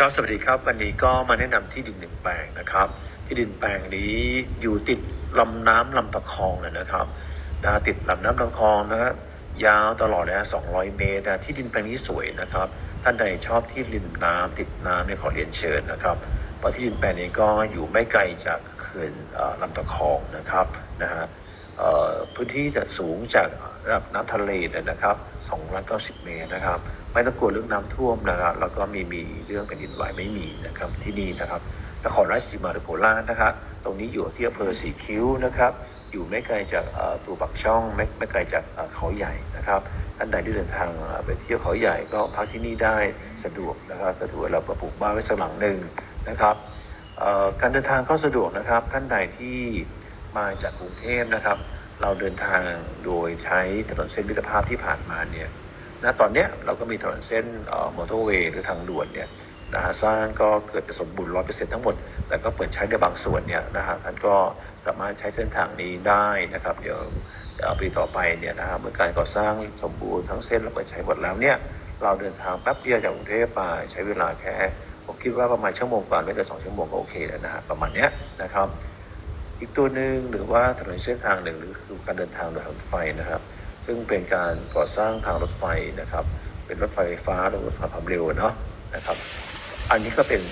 ครับสวัสดีครับ วันนี้ก็มาแนะนำที่ดินหนึ่งแปลงนะครับ ที่ดินแปลงนี้อยู่ติดลำน้ำลำตะคองเลยนะครับนะติดลำน้ำลำคลองนะฮะยาวตลอดนะฮะ200เมตรนะที่ดินแปลงนี้สวยนะครับ ท่านใดชอบที่ริมน้ำติดน้ำเนี่ยขอเรียนเชิญนะครับเพราะที่ดินแปลงนี้ก็อยู่ไม่ไกลจากเขื่อนลำตะคองนะครับนะฮะ พื้นที่จะสูงจากระดับน้ำทะเลนะครับ290 เมตรนะครับ ไม่ต้องกลัวเรื่องน้ำท่วมนะครับแล้วก็มีมีเรื่องแผ่นดินไหวไม่มีนะครับที่นี่นะครับนครราชสีมาหรือโคราชนะครับ ตรงนี้อยู่ที่อำเภอสีคิ้วนะครับ อยู่ไม่ไกลจากตัวปักช่องไม่ไม่ไกลจากเขาใหญ่นะครับท่านใดที่เดินทางไปเที่ยวเขาใหญ่ก็พักที่นี่ได้สะดวกนะครับสะดวกเราก็ปลูกบ้านไว้สักหลังหนึ่งนะครับการเดินทางก็สะดวกนะครับท่านใดที่ มาจากกรุงเทพนะครับ เราเดินทางโดยใช้ถนนเส้นมิตรภาพที่ผ่านมาเนี่ยณตอนเนี้ยเราก็มีถนนเส้นมอเตอร์เวย์หรือทางด่วนเนี่ยนะฮะสร้างก็เกิดจะสมบูรณ์ร้อยเปอร์เซ็นต์ทั้งหมด แต่ก็เปิดใช้ในบางส่วนเนี่ยนะฮะท่านก็สามารถใช้เส้นทางนี้ได้นะครับ เดี๋ยวเดี๋ยวปีต่อไปเนี่ยนะฮะเมื่อการก่อสร้างสมบูรณ์ทั้งเส้นเราเปิดใช้หมดแล้วเนี่ยเราเดินทางแป๊บเดียวจากกรุงเทพมาใช้เวลาแค่ ผมคิดว่าประมาณชั่วโมงกว่าไม่เกินสองชั่วโมงก็โอเคแล้วนะฮะประมาณเนี้ยนะครับ อีกตัวหนึ่งหรือว่าถนนเส้นทางหนึ่งหรือคือการเดินทางโดยรถไฟนะครับ ซึ่งเป็นการก่อสร้างทางรถไฟนะครับ เป็นรถไฟฟ้าหรือรถไฟความเร็วเนาะนะครับ อันนี้ก็เป็น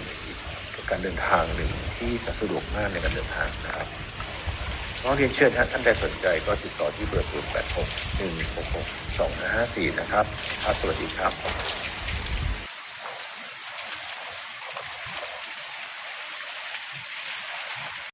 การเดินทางหนึ่งที่จะสะดวกมากในการเดินทางนะครับน้องเรียนเชิญท่านท่านใดสนใจก็ติดต่อที่เบอร์ 0 8 6 1 6 6 2 5 5 4 นะครับครับสวัสดีครับ